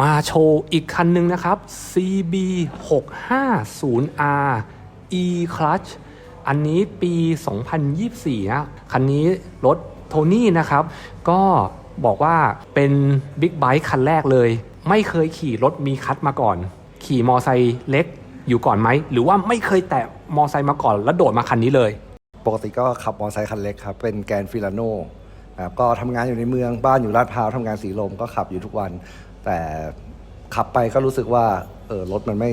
มาโชว์อีกคันหนึ่งนะครับ CB 650R E Clutch อันนี้ปี 2024นะคันนี้รถโทนี่นะครับ ก็บอกว่าเป็นบิ๊กไบค์คันแรกเลย ไม่เคยขี่รถมีคัทมาก่อน ขี่มอไซค์เล็กอยู่ก่อนไหม หรือว่าไม่เคยแตะมอไซค์มาก่อน แล้วโดดมาคันนี้เลย ปกติก็ขับมอเตอร์ไซค์คันเล็กครับ เป็นแกนฟิลาโน่นะครับก็ทำงานอยู่ในเมืองบ้านอยู่ลาดพร้าวทำงานสีลมก็ขับอยู่ทุกวัน แต่ขับไปก็รู้สึกว่าเออรถมันไม่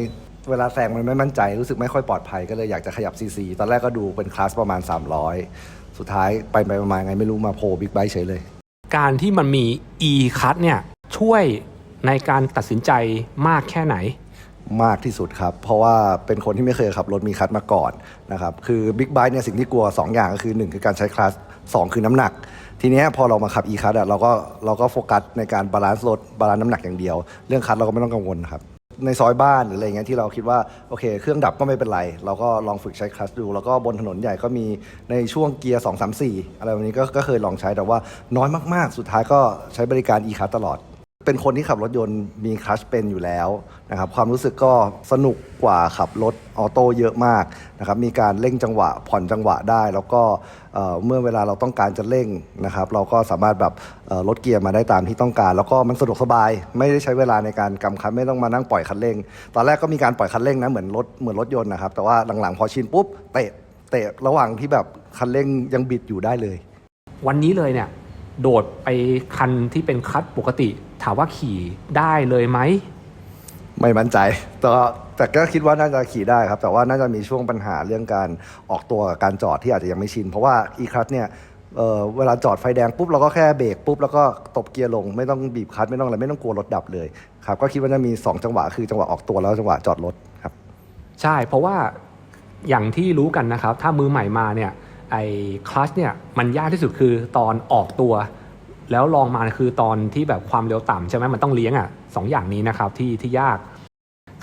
เวลาแซงมันไม่มั่นใจรู้สึกไม่ค่อยปลอดภัยก็เลยอยากจะขยับซีซีตอนแรกก็ดูเป็นคลาสประมาณ 300 สุดท้ายไปไปประมาณไงไม่รู้มาโพบิ๊กไบค์เฉยเลย การที่มันมี e c u t เนี่ยช่วยในการตัดสินใจมากแค่ไหน มากที่สุดครับ เพราะว่าเป็นคนที่ไม่เคยขับรถมีคลัตช์มาก่อนนะครับคือบิ๊กไบค์เนี่ยสิ่งที่กลัว 2 อย่างก็คือ 1 คือการใช้คลัตช์ 2 คือน้ำหนัก ทีเนี้ยพอเรามาขับ e คัตอะเราก็เราก็โฟกัสในการบาลานซ์รถบาลานซ์น้ำหนักอย่างเดียว เรื่องคัตเราก็ไม่ต้องกังวลครับในซอยบ้านหรืออะไรเงี้ยที่เราคิดว่าโอเค เครื่องดับก็ไม่เป็นไร เราก็ลองฝึกใช้คลัสดู แล้วก็บนถนนใหญ่ก็มีในช่วงเกียร์ 2 3 4 อะไรแบบนี้ก็ก็เคยลองใช้แต่ว่าน้อยมากๆ สุดท้ายก็ใช้บริการ e คัสตลอด เป็นคนที่ขับรถยนต์มีคลัชเป็นอยู่แล้วนะครับความรู้สึกก็สนุกกว่าขับรถออโต้เยอะมากนะครับมีการเร่งจังหวะผ่อนจังหวะได้ แล้วก็เอ่อเมื่อเวลาเราต้องการจะเร่งนะครับเราก็สามารถแบบลดเกียร์มาได้ตามที่ต้องการ แล้วก็มันสะดวกสบาย ไม่ได้ใช้เวลาในการกำคันไม่ต้องมานั่งปล่อยคันเร่ง ตอนแรกก็มีการปล่อยคันเร่งนะเหมือนรถเหมือนรถยนต์นะครับแต่ว่าหลังๆพอชินปุ๊บเตะเตะระหว่างที่แบบคันเร่งยังบิดอยู่ได้เลย วันนี้เลยเนี่ย โดดไปคันที่เป็นคลัตช์ปกติ ถามว่าขี่ได้เลยไหม ไม่มั่นใจแต่ก็แต่ก็คิดว่าน่าจะขี่ได้ครับ แต่ว่าน่าจะมีช่วงปัญหาเรื่องการออกตัวกับการจอดที่อาจจะยังไม่ชิน เพราะว่าอีคลัสเนี่ยเอ่อเวลาจอดไฟแดงปุ๊บเราก็แค่เบรกปุ๊บแล้วก็ตบเกียร์ลง ไม่ต้องบีบคลัสไม่ต้องอะไรไม่ต้องกลัวรถดับเลยครับก็คิดว่าจะมี 2 จังหวะคือจังหวะออกตัวแล้วจังหวะจอดรถครับ ใช่เพราะว่าอย่างที่รู้กันนะครับ ถ้ามือใหม่มาเนี่ย ไอ้คลัชเนี่ยมันยากที่สุดคือตอนออกตัว แล้วลองมาคือตอนที่แบบความเร็วต่ำใช่ไหมมันต้องเลี้ยงอะสองอย่างนี้นะครับที่ที่ยาก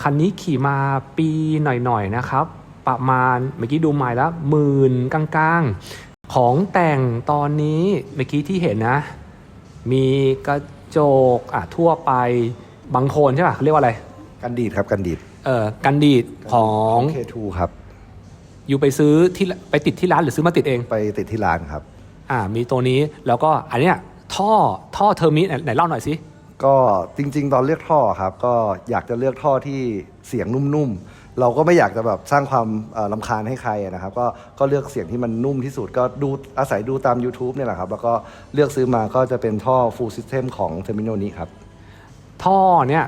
คันนี้ขี่มาปีหน่อยๆนะครับ ประมาณเมื่อกี้ดูใหม่แล้วหมื่นกลางๆ ของแต่งตอนนี้เมื่อกี้ที่เห็นนะ มีกระจกอะทั่วไปบางโคนใช่ป่ะเขาเรียกว่าอะไร กันดีดครับกันดีดเอ่อกันดีดของ K2 ครับอ ยู่ไปซื้อที่ไปติดที่ร้านหรือซื้อมาติดเอง ไปติดที่ร้านครับ อ่า มีตัวนี้แล้วก็อันเนี้ยท่อท่อเทอร์มิไหนไหนเล่าหน่อยสิก็จริง ๆ ตอนเลือกท่อครับก็อยากจะเลือกท่อที่เสียงนุ่มๆ เราก็ไม่อยากจะแบบสร้างความเอ่อลำคาญให้ใครนะครับ ก็ก็เลือกเสียงที่มันนุ่มที่สุดก็ดูอาศัยดูตาม YouTube เนี่ยแหละครับ แล้วก็เลือกซื้อมาก็จะเป็นท่อ full system ของ Terminal นี้ครับ ท่อเนี่ย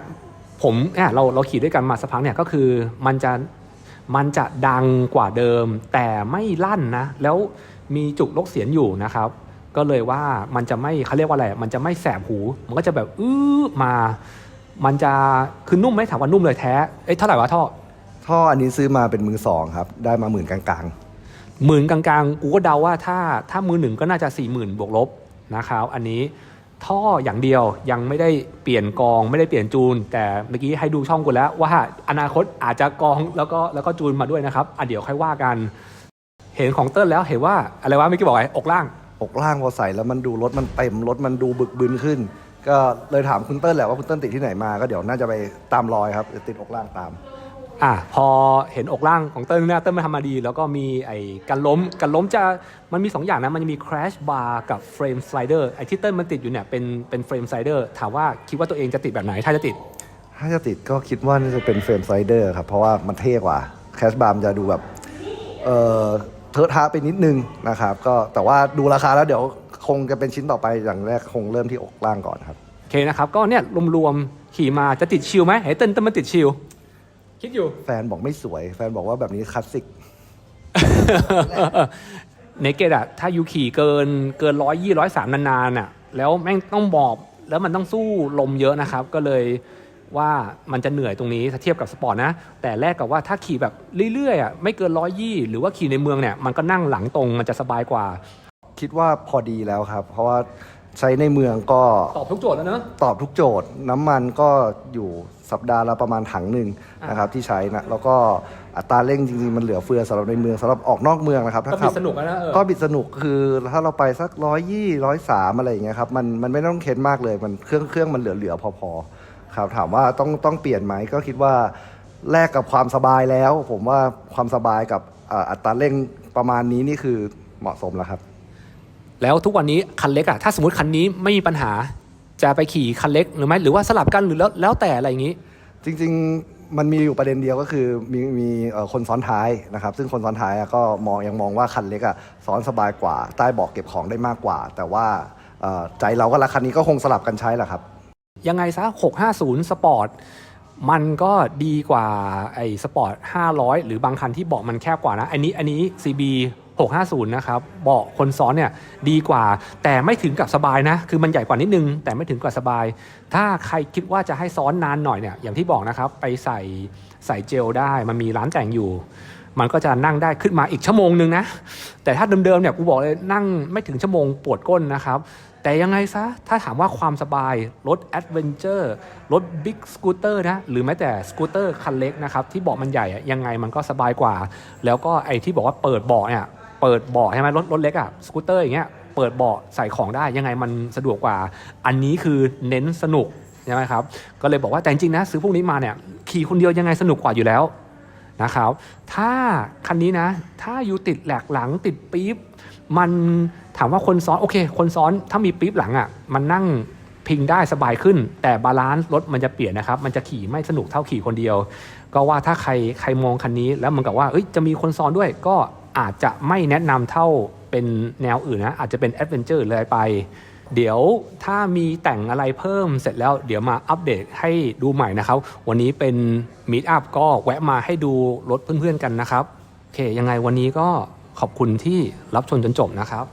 ผมเนี่ยเราเราขี่ด้วยกันมาสักพักเนี่ยก็คือมันจะ มันจะดังกว่าเดิมแต่ไม่ลั่นนะ แล้วมีจุกลกเสียงอยู่นะครับ ก็เลยว่ามันจะไม่เขาเรียกว่าอะไร มันจะไม่แสบหู มันก็จะแบบอื้อมา มันจะคือนุ่มไหมถามว่านุ่มเลยแท้ เอ้ยเท่าไหร่วะท่อ ท่ออันนี้ซื้อมาเป็นมือสองครับ ได้มาหมื่นกลางหมื่นกลางๆ กูก็เดาว่าถ้าถ้ามือหนึ่งก็น่าจะ4ี่หมื่นบวกลบนะครับ อันนี้ ท่ออย่างเดียวยังไม่ได้เปลี่ยนกองไม่ได้เปลี่ยนจูน แต่เมื่อกี้ให้ดูช่องกูแล้วว่าอนาคตอาจจะกองแล้วก็แล้วก็จูนมาด้วยนะครับอะเดี๋ยวค่อยว่ากัน เห็นของเติ้ลแล้วเห็นว่าอะไรวะเมื่อกี้บอกไงอกล่าง อกล่างพอใส่แล้วมันดูรถมันเต็มรถมันดูบึกบึนขึ้น ก็เลยถามคุณเติ้ลแหละว่าคุณเติ้ลติดที่ไหนมาก็เดี๋ยวน่าจะไปตามรอยครับติดอกล่างตาม อะพอเห็นอกล่างของเติ้ลเนี่ยเติ้ลมาทำมาดี แล้วก็มีไอ้กันล้มกันล้มจะมันมี 2 อย่างนะ มันจะมี crash bar กับ frame slider ไอ้ที่เติ้ลมันติดอยู่เนี่ยเป็นเป็น frame slider ถามว่าคิดว่าตัวเองจะติดแบบไหนถ้าจะติด ถ้าจะติดก็คิดว่าน่าจะเป็นเฟรมไซเดอร์ครับ เพราะว่ามันเท่กว่าแคชบาร์มจะดูแบบเออเทอะทะไปนิดนึงนะครับก็แต่ว่าดูราคาแล้วเดี๋ยวคงจะเป็นชิ้นต่อไปอย่างแรกคงเริ่มที่อกล่างก่อนครับโอเคนะครับก็เนี่ยรวมๆขี่มาจะติดชิลไหมเฮ้ยเติ้ลเติ้ลมันติดชิล คิดอยู่ แฟนบอกไม่สวย แฟนบอกว่าแบบนี้คลาสสิก เนเกตอะถ้ายูขี่เกินเกินร้อยยี่ร้อยสามนานๆอะแล้วแม่งต้องบอบแล้วมันต้องสู้ลมเยอะนะครับ ก็เลยว่ามันจะเหนื่อยตรงนี้ถ้าเทียบกับสปอร์ตนะ แต่แรกกับว่าถ้าขี่แบบเรื่อยๆอะไม่เกินร้อยยี่หรือว่าขี่ในเมืองเนี่ยมันก็นั่งหลังตรงมันจะสบายกว่า คิดว่าพอดีแล้วครับ เพราะว่า ใช้ในเมืองก็ตอบทุกโจทย์แล้วเนอะตอบทุกโจทย์ น้ำมันก็อยู่สัปดาห์ละประมาณถังหนึ่งนะครับที่ใช้นะแล้วก็อัตราเร่งจริงๆ มันเหลือเฟือสำหรับในเมืองสำหรับออกนอกเมืองนะครับก็ถ้ามีขับสนุกแล้วนะเออก็บิดสนุกคือถ้าเราไปสักร้อยยี่ร้อยสามอะไรอย่างเงี้ยครับมันมันไม่ต้องเค้นมากเลยมันเครื่องเครื่องมันเหลือๆพอๆครับถามว่าต้องต้องเปลี่ยนไหมก็คิดว่าแลกกับความสบายแล้ว ผมว่าความสบายกับอ่าอัตราเร่งประมาณนี้นี่คือเหมาะสมแล้วครับ แล้วทุกวันนี้คันเล็กอะถ้าสมมติคันนี้ไม่มีปัญหาจะไปขี่คันเล็กหรือไม่หรือว่าสลับกันหรือแล้วแล้วแต่อะไรอย่างนี้ จริง ๆ มันมีอยู่ประเด็นเดียวก็คือมีมีเอ่อคนซ้อนท้ายนะครับ ซึ่งคนซ้อนท้ายอะก็มองยังมองว่าคันเล็กอะซ้อนสบายกว่าใต้เบาะเก็บของได้มากกว่า แต่ว่าเอ่อใจเราก็รักคันนี้ก็คงสลับกันใช้แหละครับ ยังไงซะ 650 สปอร์ตมันก็ดีกว่าไอ้สปอร์ต500 หรือบางคันที่เบาะมันแคบกว่านะ อันนี้อันนี้ CB 650 นะครับเบาะคนซ้อนเนี่ยดีกว่า แต่ไม่ถึงกับสบายนะ คือมันใหญ่กว่านิดนึง แต่ไม่ถึงกับสบาย ถ้าใครคิดว่าจะให้ซ้อนนานหน่อยเนี่ยอย่างที่บอกนะครับ ไปใส่ใส่เจลได้ มันมีร้านแต่งอยู่ มันก็จะนั่งได้ขึ้นมาอีกชั่วโมงนึงนะ แต่ถ้าเดิมๆเนี่ยกูบอกเลยนั่งไม่ถึงชั่วโมงปวดก้นนะครับแต่ยังไงซะ ถ้าถามว่าความสบาย รถแอดเวนเจอร์รถบิ๊กสกูตเตอร์นะ หรือแม้แต่สกูตเตอร์คันเล็กนะครับ ที่เบาะมันใหญ่ยังไงมันก็สบายกว่า แล้วก็ไอ้ที่บอกว่าเปิดเบาะเนี่ย เปิดเบาะใช่ไหมรถรถเล็กอะสกูตเตอร์อย่างเงี้ยเปิดเบาะใส่ของได้ยังไงมันสะดวกกว่า อันนี้คือเน้นสนุกใช่ไหมครับก็เลยบอกว่าแต่จริงนะซื้อพวกนี้มาเนี่ยขี่คนเดียวยังไงสนุกกว่าอยู่แล้วนะครับ ถ้าคันนี้นะ ถ้าอยู่ติดแหลกหลังติดปี๊บมันถามว่าคนซ้อนโอเค คนซ้อนถ้ามีปี๊บหลังอะ่ะมันนั่งพิงได้สบายขึ้น แต่บาลานซ์รถมันจะเปลี่ยนนะครับ มันจะขี่ไม่สนุกเท่าขี่คนเดียว ก็ว่าถ้าใครใครมองคันนี้แล้วเหมันกับว่าเอ้ยจะมีคนซ้อนด้วยก็ อาจจะไม่แนะนำเท่าเป็นแนวอื่นนะ อาจจะเป็นแอดเวนเจอร์เลยไป เดี๋ยวถ้ามีแต่งอะไรเพิ่มเสร็จแล้วเดี๋ยวมาอัปเดตให้ดูใหม่นะครับ วันนี้เป็นมีดอัพก็แวะมาให้ดูรถเพื่อนๆกันนะครับ โอเค ยังไงวันนี้ก็ขอบคุณที่รับชมจนจบนะครับ